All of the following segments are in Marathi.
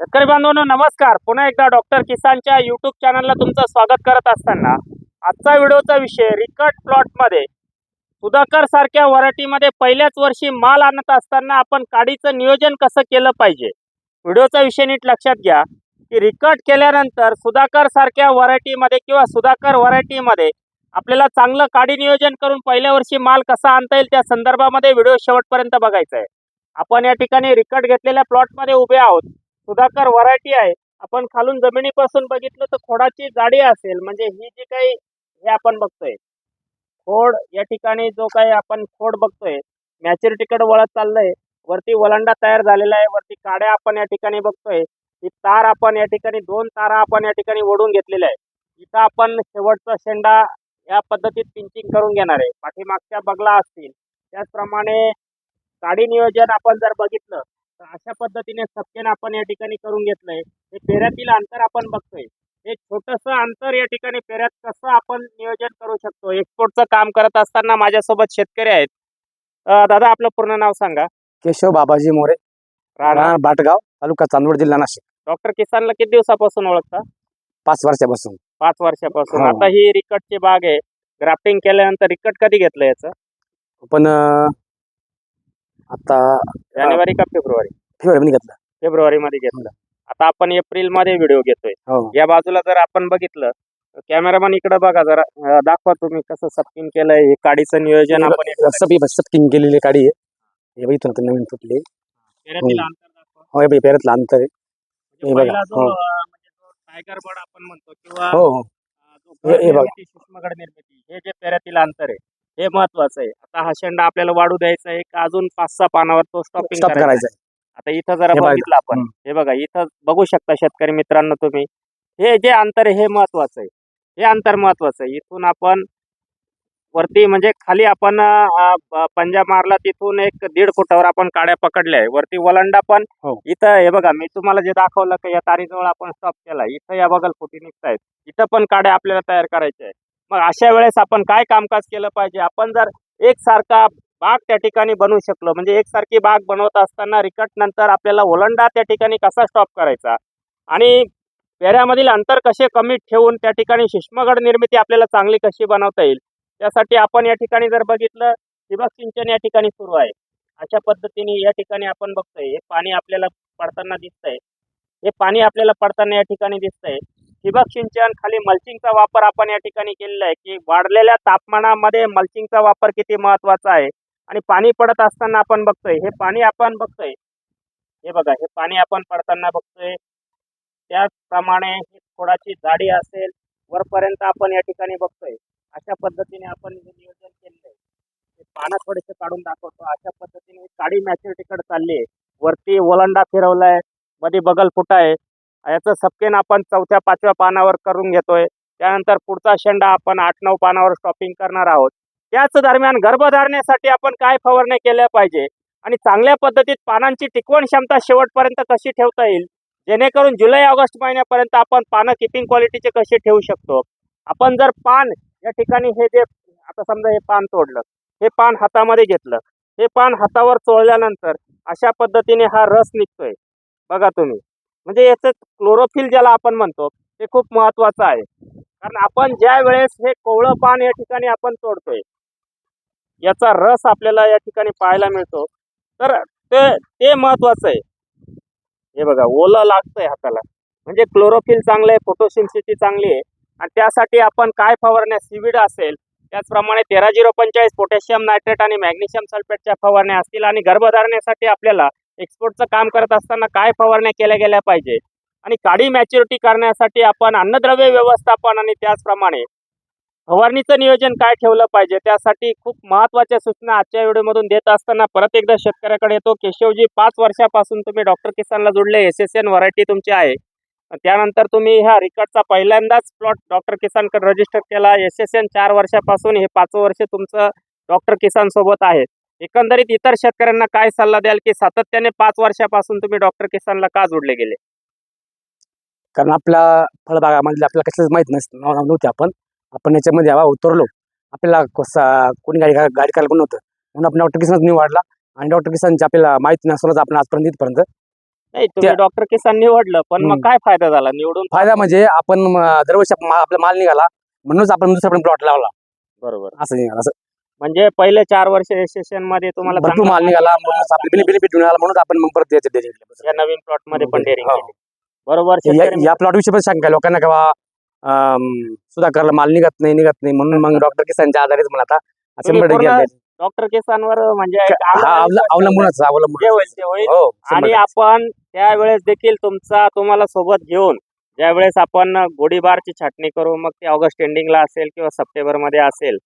शेतकरी बांधवांनो नमस्कार. पुन्हा एकदा डॉक्टर किसानच्या युट्यूब चॅनलला तुमचं स्वागत करत असताना आजचा व्हिडिओचा विषय रिकट प्लॉटमध्ये सुधाकर सारख्या व्हरायटीमध्ये पहिल्याच वर्षी माल आणत असताना आपण काडीचं नियोजन कसं केलं पाहिजे? व्हिडिओचा विषय नीट लक्षात घ्या की रिकट केल्यानंतर सुधाकर सारख्या व्हरायटीमध्ये किंवा सुधाकर व्हरायटीमध्ये आपल्याला चांगलं काडी नियोजन करून पहिल्या वर्षी माल कसा आणता येईल त्या संदर्भामध्ये व्हिडिओ शेवटपर्यंत बघायचा आहे आपण या ठिकाणी रिकट घेतलेल्या प्लॉटमध्ये उभे आहोत. सुधाकर व्हरायटी आहे. आपण खालून जमिनीपासून बघितलं तर खोडाची जाडी असेल. म्हणजे ही जी काही हे आपण बघतोय खोड या ठिकाणी जो काही आपण खोड बघतोय मॅच्युरिटीकडे वळत चाललंय वरती वलंडा तयार झालेला आहे वरती काड्या आपण या ठिकाणी बघतोय ही तार आपण या ठिकाणी दोन तारा आपण या ठिकाणी ओढून घेतलेल्या आहे इथं आपण शेवटचा शेंडा या पद्धतीत पिंचिंग करून घेणार आहे. पाठीमागच्या बगला असतील. त्याचप्रमाणे काडी नियोजन आपण जर बघितलं अशा पद्धतीने सपकेन आपण या ठिकाणी करून घेतलंय. हे पेऱ्यातील अंतर आपण बघतोय. हे छोटस अंतर या ठिकाणी पेऱ्यात कसं आपण नियोजन करू शकतो? एक्सपोर्टचं काम करत असताना माझ्यासोबत शेतकरी आहेत. दादा आपलं पूर्ण नाव सांगा. केशव बाबाजी मोरे. राणा. तालुका चांदवड जिल्हा नाशिक. डॉक्टर किसानला किती दिवसापासून ओळखता? पाच वर्षापासून. पाच वर्षापासून. हो. आता ही रिकटची बाग आहे. ग्राफ्टिंग केल्यानंतर रिकट कधी घेतलं याचं? पण आता जानेवारी का फेब्रुवारी? फेब्रुवारी घेतलं. फेब्रुवारी मध्ये घेतलं. आता आपण एप्रिलमध्ये व्हिडिओ घेतोय. हो. या बाजूला जर आपण बघितलं कॅमेरामन इकडे बघा जरा दाखवा तुम्ही कसं सपकिंग केलंय. हे काडीचं नियोजन आपण या ठिकाणी- सप सटकिंग केलेली काडी आहे. हे बघ इथून आता नवीन फुटली. हो. अंतर दाखवा. हो पेरातलं अंतर आहे. म्हणजे हे बघा, पहिला जो हो. म्हणजे टायगर बर्ड आपण म्हणतो किंवा हो बघा. निर्मिती हे जे पेऱ्यातील अंतर आहे. हे महत्वाचं आहे. आता हा शेंडा आपल्याला वाढू द्यायचा आहे का अजून पाच सहा पानावर तो स्टॉपिंग स्टॉप करायचा आहे? आता इथं जरा बघा. बघितलं आपण. हे बघा इथं बघू शकता शेतकरी मित्रांनो तुम्ही. हे जे अंतर आहे हे महत्वाचं आहे. हे अंतर महत्वाचं आहे. इथून आपण वरती म्हणजे खाली आपण पंजा मारला तिथून एक दीड फुटावर आपण काड्या पकडल्या आहे वरती वलंडा पण हो. इथं हे बघा मी तुम्हाला जे दाखवलं की या तारीजवळ आपण स्टॉप केला. इथं या बगल फुटी निघतायत. इथं पण काड्या आपल्याला तयार करायच्या आहे मग अशा वेळेस आपण काय कामकाज केलं पाहिजे? आपण जर एकसारखा बाग त्या ठिकाणी बनवू शकलो म्हणजे एकसारखी बाग बनवत असताना रिकट नंतर आपल्याला ओलंडा त्या ठिकाणी कसा स्टॉप करायचा? आणि पेऱ्यामधील अंतर कसे कमी ठेवून त्या ठिकाणी शिष्मगड निर्मिती आपल्याला चांगली कशी बनवता येईल? त्यासाठी आपण या ठिकाणी जर बघितलं ठिबक सिंचन या ठिकाणी सुरू आहे. अशा पद्धतीने या ठिकाणी आपण बघतोय हे पाणी आपल्याला पडताना दिसतंय. हे पाणी आपल्याला पडताना या ठिकाणी दिसतंय. ठिबक सिंचन खाली मल्चिंगचा वापर आपण या ठिकाणी केलेला आहे की वाढलेल्या तापमानामध्ये मल्चिंगचा वापर किती महत्त्वाचा आहे? आणि पाणी पडत असताना आपण बघतोय हे पाणी आपण बघतोय. हे बघा हे पाणी आपण पडताना बघतोय. त्याचप्रमाणे ही खोडाची जाडी असेल वरपर्यंत आपण या ठिकाणी बघतोय. अशा पद्धतीने आपण हे नियोजन केलेलं आहे. हे पानं थोडेसे काढून दाखवतो. अशा पद्धतीने काळी काडी मॅच्युरिटीकडे चालली आहे. वरती ओलांडा फिरवलाय. मध्ये बगल फुटा आहे. याचं सपकेन आपण चौथ्या पाचव्या पानावर करून घेतोय. त्यानंतर पुढचा शेंडा आपण आठ नऊ पानावर स्टॉपिंग करणार आहोत. त्याच दरम्यान गर्भधारणेसाठी आपण काय फवारणी केल्या पाहिजे? आणि चांगल्या पद्धतीत पानांची टिकवण क्षमता शेवटपर्यंत कशी ठेवता येईल? जेणेकरून जुलै ऑगस्ट महिन्यापर्यंत आपण पानं किपिंग क्वालिटीचे कसे ठेवू शकतो? आपण जर पान या ठिकाणी हे जे आता समजा हे पान तोडलं हे पान हातामध्ये घेतलं हे पान हातावर चोळल्यानंतर अशा पद्धतीने हा रस निघतोय. बघा तुम्ही. म्हणजे याचं क्लोरोफिल ज्याला आपण म्हणतो ते खूप महत्वाचं आहे. कारण आपण ज्या वेळेस हे कोवळं पान या ठिकाणी आपण तोडतोय याचा रस आपल्याला या ठिकाणी पाहायला मिळतो. तर ते ते महत्वाचं आहे. हे बघा ओलं लागतंय हाताला. म्हणजे क्लोरोफिल चांगलं आहे फोटोसिन्सिटी चांगली आहे. आणि त्यासाठी आपण काय फवारण्या सिविड असेल त्याचप्रमाणे तेरा झिरो पंचेचाळीस पोटॅशियम नायट्रेट आणि मॅग्नेशियम सल्फेटच्या फवारण्या असतील आणि गर्भधारणेसाठी आपल्याला एक्सपोर्टचं काम करत असताना काय फवारण्या केल्या गेल्या पाहिजे? आणि काडी मॅच्युरिटी करण्यासाठी आपण अन्नद्रव्य व्यवस्थापन आणि त्याचप्रमाणे फवारणीचं नियोजन काय ठेवलं पाहिजे? त्यासाठी खूप महत्त्वाच्या सूचना आजच्या व्हिडिओमधून देत असताना परत एकदा शेतकऱ्याकडे येतो. केशवजी पाच वर्षापासून तुम्ही डॉक्टर किसानला जोडले. एस एस एन व्हरायटी तुमची आहे. त्यानंतर तुम्ही ह्या रिकॉर्डचा पहिल्यांदाच प्लॉट डॉक्टर किसानकडे रजिस्टर केला. एस एस एन चार वर्षापासून हे पाच वर्ष तुमचं डॉक्टर किसान सोबत आहे. एकंदरीत इतर शेतकऱ्यांना काय सल्ला द्याल की सातत्याने पाच वर्षापासून तुम्ही डॉक्टर किसानला का जोडले गेले? कारण आपल्या फळबागामधले आपल्याला कशाच माहीत नसतं नव- नव्हते आपण. आपण याच्यामध्ये हवा उतरलो. आपल्याला कसा कोणी गाडी गाडी करायला पण नव्हतं. म्हणून आपण डॉक्टर किसन निवडला. आणि डॉक्टर किसानची आपल्याला माहिती नसूनच आपण आजपर्यंत इथपर्यंत नाही तुम्ही डॉक्टर किसान निवडलं पण मग. काय फायदा झाला निवडून? फायदा म्हणजे आपण दरवर्षी आपला माल निघाला म्हणूनच आपण दुसऱ्या प्लॉट लावला. बरोबर. असं निघाला असं. म्हणजे पहिले चार वर्ष सेशनमध्ये तुम्हाला भरपूर माल निघाला म्हणून आपले बेनिफिट मिळाला म्हणून आपण मग परत याच्यात डेअरिंग केलं. या नवीन प्लॉटमध्ये पण डेअरिंग हो. केली बरोबर या- शेतकरी या प्लॉट विषयी पण शंका आहे लोकांना का बा, अम, सुधाकरला माल निघत नाही निघत नाही म्हणून मग डॉक्टर किसानच्या आधारेच मला आता तुम्ही शंभर टक्के पूर्ण आहे. डॉक्टर किसानवर म्हणजे एक हा अवल- अवलंबूनच. अवलंबून जे होईल ते होईल हो शंभर आणि टक्के. आपण त्यावेळेस देखील तुमचा तुम्हाला सोबत घेऊन ज्यावेळेस आपण गोळीबारची छाटणी करू मग ते ऑगस्ट एंडिंगला असेल किंवा सप्टेंबरमध्ये असेल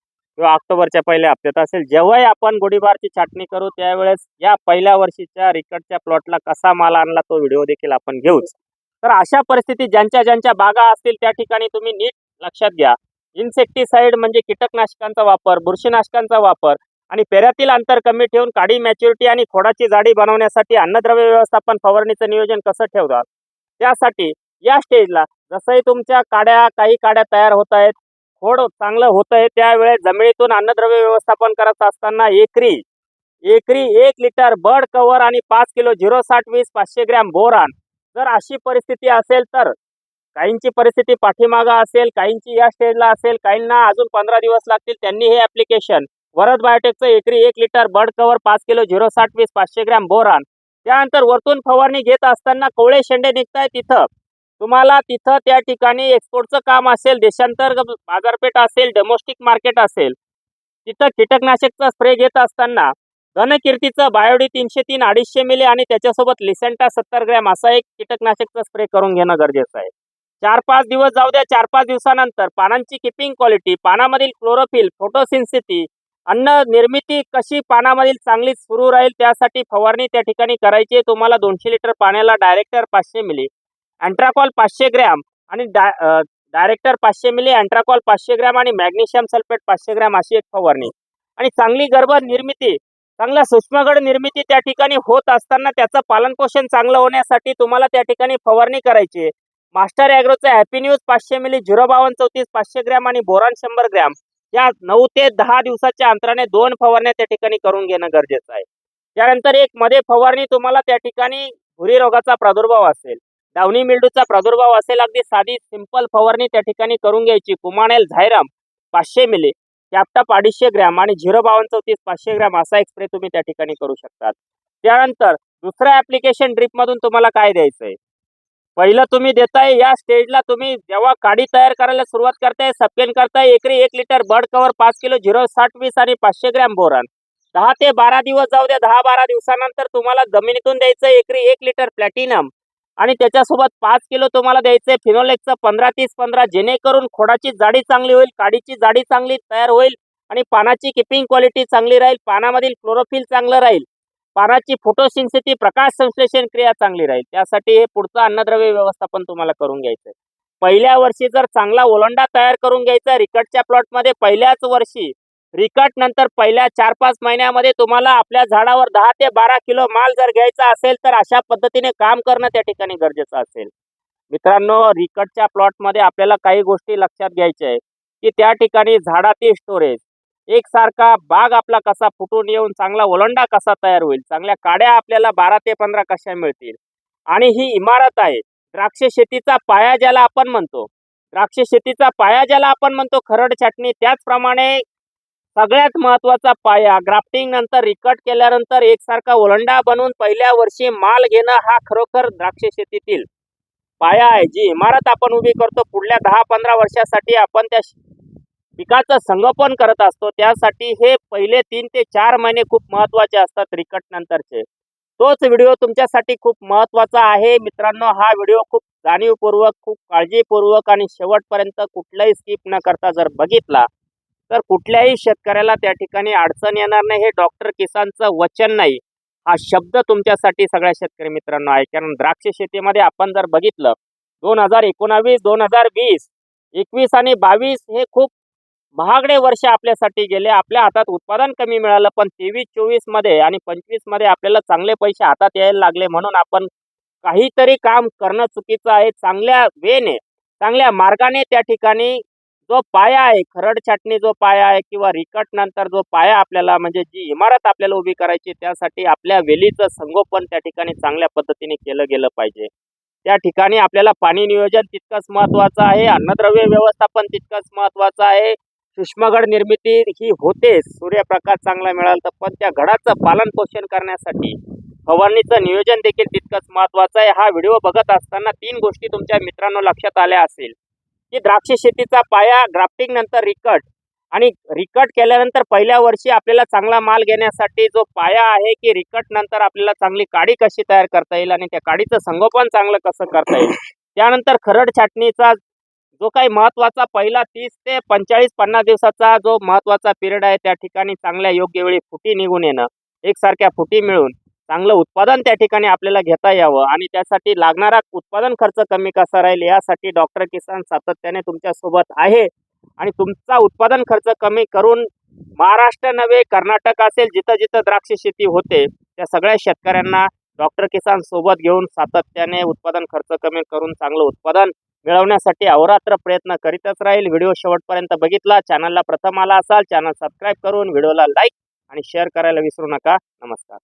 किंवा ऑक्टोबरच्या पहिल्या हप्त्यात असेल जेव्हाही आपण गुढीबारची छाटणी करू त्यावेळेस या पहिल्या वर्षीच्या रिकटच्या प्लॉटला कसा माल आणला तो व्हिडिओ देखील आपण घेऊच. तर अशा परिस्थितीत ज्यांच्या ज्यांच्या बागा असतील त्या ठिकाणी तुम्ही नीट लक्षात घ्या. इन्सेक्टिसाइड म्हणजे कीटकनाशकांचा वापर बुरशीनाशकांचा वापर आणि पेऱ्यातील अंतर कमी ठेवून काडी मॅच्युरिटी आणि खोडाची जाडी बनवण्यासाठी अन्नद्रव्य व्यवस्थापन फवारणीचं नियोजन कसं ठेवतात? त्यासाठी या स्टेजला जसंही तुमच्या काड्या काही काड्या तयार होत आहेत खोड चांगलं होत आहे त्यावेळेस जमिनीतून अन्नद्रव्य व्यवस्थापन करत असताना एकरी एकरी एक लिटर बर्ड कव्हर आणि पाच किलो झिरो साठ वीस पाचशे ग्रॅम बोरान. जर अशी परिस्थिती असेल तर काहींची परिस्थिती पाठीमागा असेल काहींची या स्टेजला असेल काहींना अजून पंधरा दिवस लागतील त्यांनी हे ऍप्लिकेशन वरद बायोटेकचं एकरी एक लिटर बर्ड कव्हर पाच किलो झिरो साठ वीस पाचशे ग्रॅम बोरान. त्यानंतर वरतून फवारणी घेत असताना कोवळे शेंडे निघताय तिथं तुम्हाला तिथं त्या ठिकाणी एक्सपोर्टचं काम असेल देशांतर्गत बाजारपेठ असेल डोमेस्टिक मार्केट असेल तिथं कीटकनाशकचा स्प्रे घेत असताना घनकीर्तीचं बायोडी तीनशे तीन अडीचशे मिली आणि त्याच्यासोबत लिसेंटा सत्तर ग्रॅम असा एक कीटकनाशकचा स्प्रे करून घेणं गरजेचं आहे चार पाच दिवस जाऊ द्या चार पाच दिवसानंतर पानांची किपिंग क्वालिटी पानामधील क्लोरोफिल फोटोसिन्सिटी अन्न निर्मिती कशी पानामधील चांगली सुरू राहील त्यासाठी फवारणी त्या ठिकाणी करायची आहे. तुम्हाला दोनशे लिटर पाण्याला डायरेक्टर पाचशे मिली अँट्राकॉल पाचशे ग्रॅम आणि डा- डायरेक्टर पाचशे मिली अँट्राकॉल पाचशे ग्रॅम आणि मॅग्नेशियम सल्फेट पाचशे ग्रॅम अशी एक फवारणी. आणि चांगली गर्भ निर्मिती चांगला सूक्ष्मगड निर्मिती त्या ठिकाणी होत असताना त्याचं पालनपोषण चांगलं होण्यासाठी तुम्हाला त्या ठिकाणी फवारणी करायची मास्टर ॲग्रोचा हॅपी न्यूज पाचशे मिली झिरो बावन्न चौतीस पाचशे ग्रॅम आणि बोरान शंभर ग्रॅम या नऊ ते दहा दिवसाच्या अंतराने दोन फवारण्या त्या ठिकाणी करून घेणं गरजेचं आहे. त्यानंतर एक मध्ये फवारणी तुम्हाला त्या ठिकाणी भुरी रोगाचा प्रादुर्भाव असेल. डावणी मिल्डूचा प्रादुर्भाव असेल अगदी साधी सिंपल फवारणी त्या ठिकाणी करून घ्यायची. कुमानेल झायराम पाचशे मिली कॅप्टप अडीचशे ग्रॅम आणि झिरो बावन चौतीस पाचशे ग्रॅम असा एक स्प्रे तुम्ही त्या ठिकाणी करू शकतात. त्यानंतर दुसरं ऍप्लिकेशन ड्रिपमधून तुम्हाला काय द्यायचं आहे पहिलं तुम्ही देताय या स्टेजला तुम्ही जेव्हा काडी तयार करायला सुरुवात करताय सप्लेन करताय एकरी एक लिटर बर्ड कव्हर पाच किलो झिरो साठ वीस आणि पाचशे ग्रॅम बोरान. दहा ते बारा दिवस जाऊ द्या दहा बारा दिवसानंतर तुम्हाला जमिनीतून द्यायचं एकरी एक लिटर प्लॅटिनम आणि त्याच्यासोबत पाच किलो तुम्हाला द्यायचंय फिनोलेक्सचं पंधरा तीस पंधरा जेणेकरून खोडाची जाडी चांगली होईल काडीची जाडी चांगली तयार होईल आणि पानाची किपिंग क्वालिटी चांगली राहील पानामधील क्लोरोफिल चांगलं राहील. पानाची फोटोसिन्सिटी प्रकाश संश्लेषण क्रिया चांगली राहील. त्यासाठी हे पुढचं अन्नद्रव्य व्यवस्थापन तुम्हाला करून घ्यायचंय. पहिल्या वर्षी जर चांगला ओलंडा तयार करून घ्यायचा रिकटच्या प्लॉटमध्ये पहिल्याच वर्षी रिकट नंतर पहिल्या चार पाच महिन्यामध्ये तुम्हाला आपल्या झाडावर दहा ते बारा किलो माल जर घ्यायचा असेल तर अशा पद्धतीने काम करणं त्या ठिकाणी गरजेचं असेल. मित्रांनो रिकटच्या प्लॉटमध्ये आपल्याला काही गोष्टी लक्षात घ्यायच्या आहे की त्या ठिकाणी झाडातील स्टोरेज एकसारखा बाग आपला कसा फुटून येऊन चांगला ओलंडा कसा तयार होईल चांगल्या काड्या आपल्याला बारा ते पंधरा कशा मिळतील? आणि ही इमारत आहे द्राक्ष शेतीचा पाया ज्याला आपण म्हणतो द्राक्ष शेतीचा पाया ज्याला आपण म्हणतो खरड छाटणी त्याचप्रमाणे सगळ्यात महत्त्वाचा पाया. ग्राफ्टिंग नंतर रिकट केल्यानंतर एकसारखा ओलंडा बनवून पहिल्या वर्षी माल घेणं हा खरोखर द्राक्ष शेतीतील पाया आहे. जी इमारत आपण उभी करतो पुढल्या दहा पंधरा वर्षासाठी आपण त्या पिकाचं संगोपन करत असतो. त्यासाठी हे पहिले तीन ते चार महिने खूप महत्त्वाचे असतात रिकट नंतरचे. तोच व्हिडिओ तुमच्यासाठी खूप महत्त्वाचा आहे. मित्रांनो हा व्हिडिओ खूप जाणीवपूर्वक खूप काळजीपूर्वक आणि शेवटपर्यंत कुठलाही स्किप न करता जर बघितला तर कुठल्याही शेतकऱ्याला त्या ठिकाणी अडचण येणार नाही. हे डॉक्टर किसानचं वचन नाही. हा शब्द तुमच्यासाठी सगळ्या शेतकरी मित्रांनो आहे. कारण द्राक्ष शेतीमध्ये आपण जर बघितलं दोन हजार एकोणावीस दोन हजार वीस एकवीस आणि बावीस हे खूप महागडे वर्ष आपल्यासाठी गेले. आपल्या हातात उत्पादन कमी मिळालं पण तेवीस चोवीसमध्ये आणि पंचवीसमध्ये आपल्याला चांगले पैसे हातात यायला लागले म्हणून आपण काहीतरी काम करणं चुकीचं आहे. चांगल्या वेने चांगल्या मार्गाने त्या ठिकाणी जो पाया आहे खरड छाटणी जो पाया आहे किंवा रिकट नंतर जो पाया आपल्याला म्हणजे जी इमारत आपल्याला उभी करायची त्यासाठी आपल्या वेलीचं संगोपन त्या ठिकाणी चांगल्या पद्धतीने केलं गेलं पाहिजे. त्या ठिकाणी आपल्याला पाणी नियोजन तितकंच महत्वाचं आहे अन्नद्रव्य व्यवस्थापन तितकंच महत्वाचं आहे. सूक्ष्मगड निर्मिती ही होते सूर्यप्रकाश चांगला मिळाला तर पण त्या घडाचं पालन पोषण करण्यासाठी फवारणीचं नियोजन देखील तितकंच महत्वाचं आहे. हा व्हिडिओ बघत असताना तीन गोष्टी तुमच्या मित्रांनो लक्षात आल्या असेल. की द्राक्ष शेतीचा पाया ग्राफ्टिंग नंतर रिकट. आणि रिकट केल्यानंतर पहिल्या वर्षी आपल्याला चांगला माल घेण्यासाठी जो पाया आहे की रिकट नंतर आपल्याला चांगली काडी कशी तयार करता येईल आणि त्या काडीचं संगोपन चांगलं कसं करता येईल. त्यानंतर खरड छाटणीचा जो काही महत्त्वाचा पहिला तीस ते पंचाळीस पन्नास दिवसाचा जो महत्त्वाचा पिरियड आहे त्या ठिकाणी चांगल्या योग्य वेळी फुटी निघून येणं. एकसारख्या फुटी मिळून. चांगलं उत्पादन त्या ठिकाणी आपल्याला घेता यावं आणि त्यासाठी लागणारा उत्पादन खर्च कमी कसा राहील यासाठी डॉक्टर किसान सातत्याने तुमच्यासोबत आहे. आणि तुमचा उत्पादन खर्च कमी करून महाराष्ट्र नव्हे कर्नाटक असेल जिथं जिथं द्राक्ष शेती होते त्या सगळ्या शेतकऱ्यांना डॉक्टर किसान सोबत घेऊन सातत्याने उत्पादन खर्च कमी करून चांगलं उत्पादन मिळवण्यासाठी अहोरात्र प्रयत्न करीतच राहील. व्हिडिओ शेवटपर्यंत बघितला चॅनलला प्रथम आला असाल चॅनल सबस्क्राईब करून व्हिडिओला लाईक आणि शेअर करायला विसरू नका. नमस्कार.